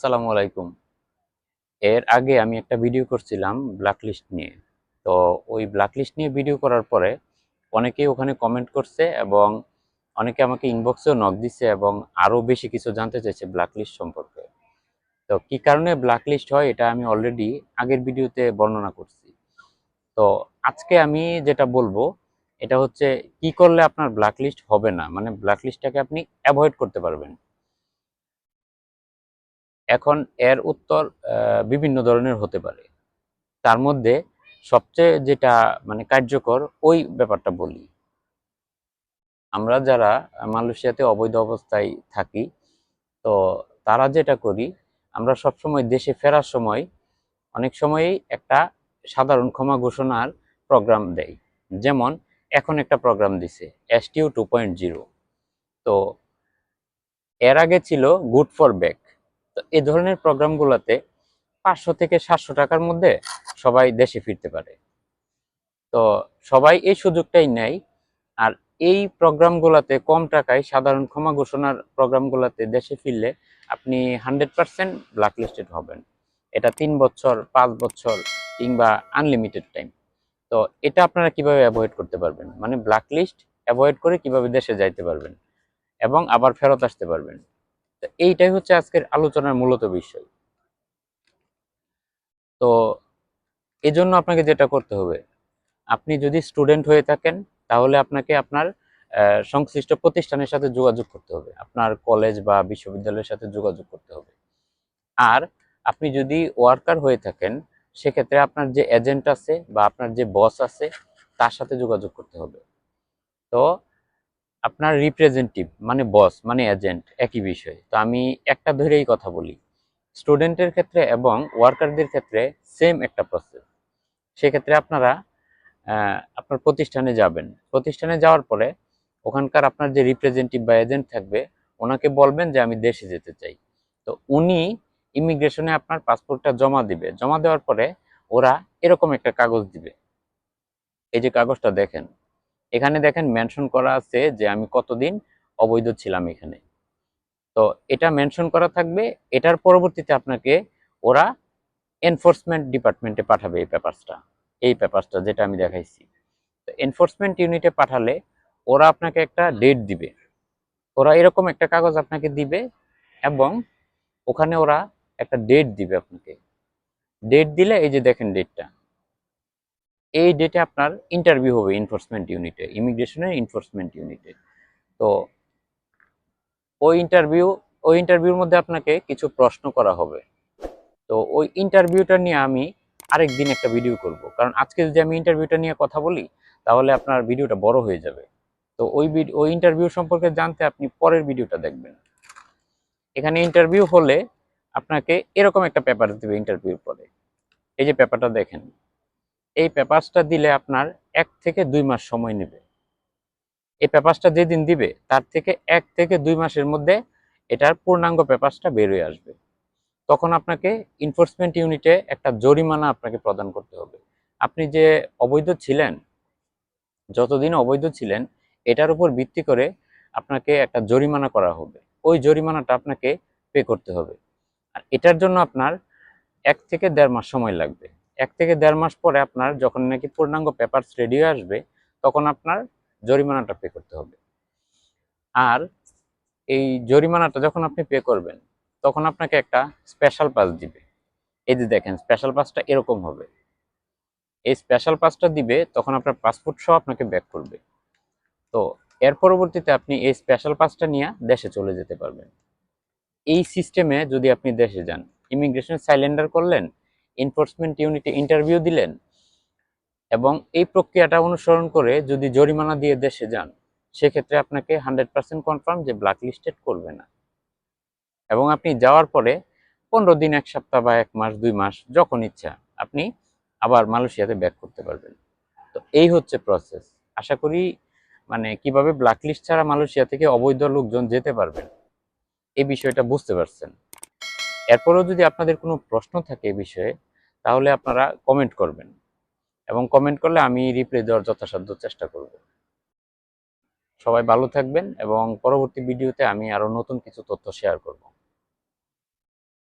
আসসালামু আলাইকুম। এর আগে আমি একটা ভিডিও করছিলাম ব্ল্যাকলিস্ট নিয়ে। তো ওই ব্ল্যাকলিস্ট নিয়ে ভিডিও করার পরে অনেকেই ওখানে কমেন্ট করছে এবং অনেকে আমাকে ইনবক্সেও নক দিচ্ছে এবং আরও বেশি কিছু জানতে চাইছে ব্ল্যাকলিস্ট সম্পর্কে। তো কি কারণে ব্ল্যাকলিস্ট হয় এটা আমি অলরেডি আগের ভিডিওতে বর্ণনা করছি। তো আজকে আমি যেটা বলব, এটা হচ্ছে কি করলে আপনার ব্ল্যাকলিস্ট হবে না? মানে ব্ল্যাকলিস্টটাকে আপনি অ্যাভয়েড করতে পারবেন। এখন এর উত্তর বিভিন্ন ধরনের হতে পারে। তার মধ্যে সবচেয়ে যেটা মানে কার্যকর, ওই ব্যাপারটা বলি। আমরা যারা মালয়েশিয়াতে অবৈধ অবস্থায় থাকি, তো তারা যেটা করি, আমরা সবসময় দেশে ফেরার সময়, অনেক সময়ই একটা সাধারণ ক্ষমা ঘোষণার প্রোগ্রাম দেয় যেমন, এখন একটা প্রোগ্রাম দিছে এসটিউ টু পয়েন্ট জিরো। তো, এর আগে ছিল গুড ফর ব্যাক। তো এই ধরনের প্রোগ্রামগুলোতে পাঁচশো থেকে সাতশো টাকার মধ্যে সবাই দেশে ফিরতে পারে। তো সবাই এই সুযোগটাই নেয়। আর এই প্রোগ্রামগুলোতে কম টাকায় সাধারণ ক্ষমা ঘোষণার প্রোগ্রামগুলোতে দেশে ফিরলে আপনি হান্ড্রেড পার্সেন্ট ব্ল্যাকলিস্টেড হবেন। এটা তিন বছর, পাঁচ বছর কিংবা আনলিমিটেড টাইম। তো এটা আপনারা কীভাবে অ্যাভয়েড করতে পারবেন? মানে ব্ল্যাকলিস্ট অ্যাভয়েড করে কীভাবে দেশে যাইতে পারবেন? এবং আবার ফেরত আসতে পারবেন? তো এইটাই হচ্ছে আজকের আলোচনার মূলত বিষয়। তো এজন্য আপনাকে যেটা করতে হবে, আপনি যদি স্টুডেন্ট হয়ে থাকেন, তাহলে আপনাকে আপনার সংশ্লিষ্ট প্রতিষ্ঠানের সাথে যোগাযোগ করতে হবে। আপনার কলেজ বা বিশ্ববিদ্যালয়ের সাথে যোগাযোগ করতে হবে। আর আপনি যদি ওয়ার্কার হয়ে থাকেন, সেক্ষেত্রে আপনার যে এজেন্ট আছে বা আপনার যে বস আছে, তার সাথে যোগাযোগ করতে হবে। তো আপনার রিপ্রেজেন্টেটিভ মানে বস মানে এজেন্ট একই বিষয়। তো আমি একটা ধরেই কথা বলি। স্টুডেন্টের ক্ষেত্রে এবং ওয়ার্কারদের ক্ষেত্রে সেম একটা প্রসেস সেক্ষেত্রে আপনারা আপনার প্রতিষ্ঠানে যাবেন। প্রতিষ্ঠানে যাওয়ার পরে ওখানকার আপনার যে রিপ্রেজেন্টেটিভ বা এজেন্ট থাকবে, ওনাকে বলবেন যে আমি দেশে যেতে চাই। তো উনি ইমিগ্রেশনে আপনার পাসপোর্টটা জমা দিবে। জমা দেওয়ার পরে ওরা এরকম একটা কাগজ দিবে। এই যে কাগজটা দেখেন এখানে দেখেন মেনশন করা আছে যে আমি কতদিন অবৈধ ছিলাম এখানে। তো এটা মেনশন করা থাকবে, এটার পরবর্তীতে আপনাকে ওরা এনফোর্সমেন্ট ডিপার্টমেন্টে পাঠাবে এই পেপারসটা এই পেপারসটা যেটা আমি দেখাইছি। তো এনফোর্সমেন্ট ইউনিটে পাঠালে ওরা আপনাকে একটা ডেট দিবে। ওরা এরকম একটা কাগজ আপনাকে দিবে এবং ওখানে ওরা একটা ডেট দিবে আপনাকে। ডেট দিলে এই যে দেখেন ডেটটা এই ডেটে আপনার ইন্টারভিউ হবে এনফোর্সমেন্ট ইউনিটে ইমিগ্রেশনের এনফোর্সমেন্ট ইউনিটে তো ওই ইন্টারভিউ ওই ইন্টারভিউর মধ্যে আপনাকে কিছু প্রশ্ন করা হবে। তো ওই ইন্টারভিউটা নিয়ে আমি আরেক দিন একটা ভিডিও করব। কারণ আজকে যদি আমি ইন্টারভিউটা নিয়ে কথা বলি, তাহলে আপনার ভিডিওটা বড় হয়ে যাবে। তো ওই ওই ইন্টারভিউ সম্পর্কে জানতে আপনি পরের ভিডিওটা দেখবেন। এখানে ইন্টারভিউ হলে আপনাকে এরকম একটা পেপার দিবে ইন্টারভিউর পরে। এই যে পেপারটা দেখেন। এই পেপারসটা দিলে আপনার এক থেকে দুই মাস সময় নেবে। এই পেপারসটা যেদিন দিবে, তার থেকে এক থেকে দুই মাসের মধ্যে এটার পূর্ণাঙ্গ পেপারসটা বের হয়ে আসবে। তখন আপনাকে ইনফোর্সমেন্ট ইউনিটে একটা জরিমানা আপনাকে প্রদান করতে হবে। আপনি যে অবৈধ ছিলেন, যতদিন অবৈধ ছিলেন, এটার উপর ভিত্তি করে আপনাকে একটা জরিমানা করা হবে। ওই জরিমানাটা আপনাকে পে করতে হবে। আর এটার জন্য আপনার এক থেকে দেড় মাস সময় লাগবে। এক থেকে দেড় মাস পরে আপনার যখন নাকি পূর্ণাঙ্গ পেপারস রেডি আসবে, তখন আপনার জরিমানাটা পে করতে হবে। আর এই জরিমানাটা যখন আপনি পে করবেন, তখন আপনাকে একটা স্পেশাল পাস দিবে। এই যে দেখেন স্পেশাল পাসটা এরকম হবে। এই স্পেশাল পাসটা দিবে, তখন আপনার পাসপোর্ট সহ আপনাকে ব্যাক করবে। তো এর পরবর্তীতে আপনি এই স্পেশাল পাসটা নিয়ে দেশে চলে যেতে পারবেন। এই সিস্টেমে যদি আপনি দেশে যান ইমিগ্রেশন সাইলেন্ডার করলেন এনফোর্সমেন্ট ইউনিটে ইন্টারভিউ দিলেন এবং এই প্রক্রিয়াটা অনুসরণ করে যদি জরিমানা দিয়ে দেশে যান, সেক্ষেত্রে আপনাকে হান্ড্রেড পার্সেন্ট কনফার্ম যে ব্ল্যাক লিস্টেড করবে না। এবং আপনি যাওয়ার পরে পনেরো দিন, এক সপ্তাহ বা এক মাস, দুই মাস, যখন ইচ্ছা, আপনি আবার মালয়েশিয়াতে ব্যাক করতে পারবেন। তো এই হচ্ছে প্রসেস আশা করি মানে কীভাবে ব্ল্যাক লিস্ট ছাড়া মালয়েশিয়া থেকে অবৈধ লোকজন যেতে পারবেন, এই বিষয়টা বুঝতে পারছেন। এরপরেও যদি আপনাদের কোনো প্রশ্ন থাকে এই বিষয়ে তাহলে আপনারা কমেন্ট করবেন। এবং কমেন্ট করলে আমি রিপ্লাই দেওয়ার যথাসাধ্য চেষ্টা করব। সবাই ভালো থাকবেন এবং পরবর্তী ভিডিওতে আমি আরও নতুন কিছু তথ্য শেয়ার করব।